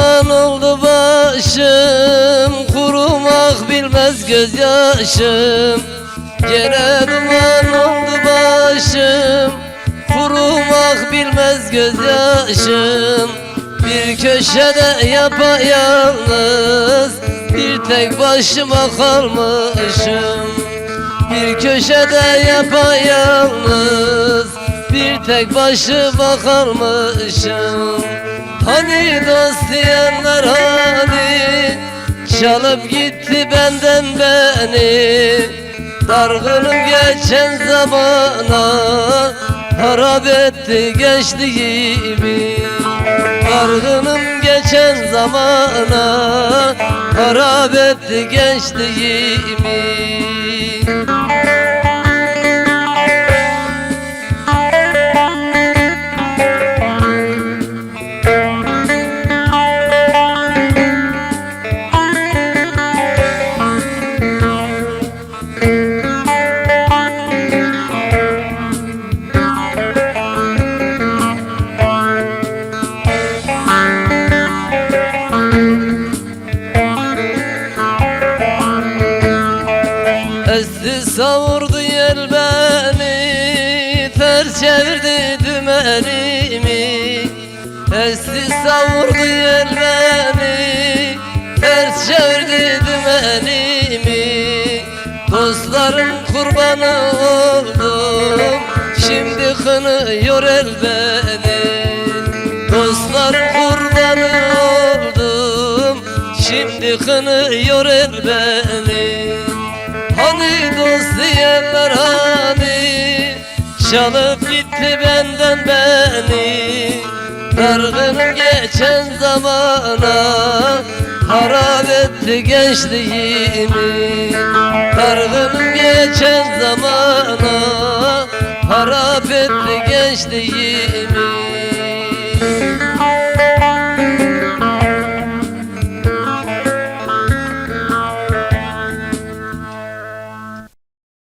Duman oldu başım Kurumak bilmez gözyaşım. Gene duman oldu başım Kurumak bilmez gözyaşım. Bir köşede yapayalnız Bir tek başıma kalmışım. Bir köşede yapayalnız Bir tek başıma kalmışım Hani dost diyenler hani Çalıp gitti benden beni Dargınım geçen zamana Harap etti gençliğimi Dargınım geçen zamana Harap etti gençliğimi Esti savurdu yel beni Ters çevirdi dümenimi. Esti savurdu yel beni Ters çevirdi dümenimi. Dostlarım kurbanı oldum Şimdi kınıyor el beni. Dostlarım kurbanı oldum Şimdi kınıyor el beni dost diyenler hani Çalıp gitti benden beni. Dargınım geçen zamana. Harap etti gençliğimi. Dargınım geçen zamana. Harap etti gençliğimi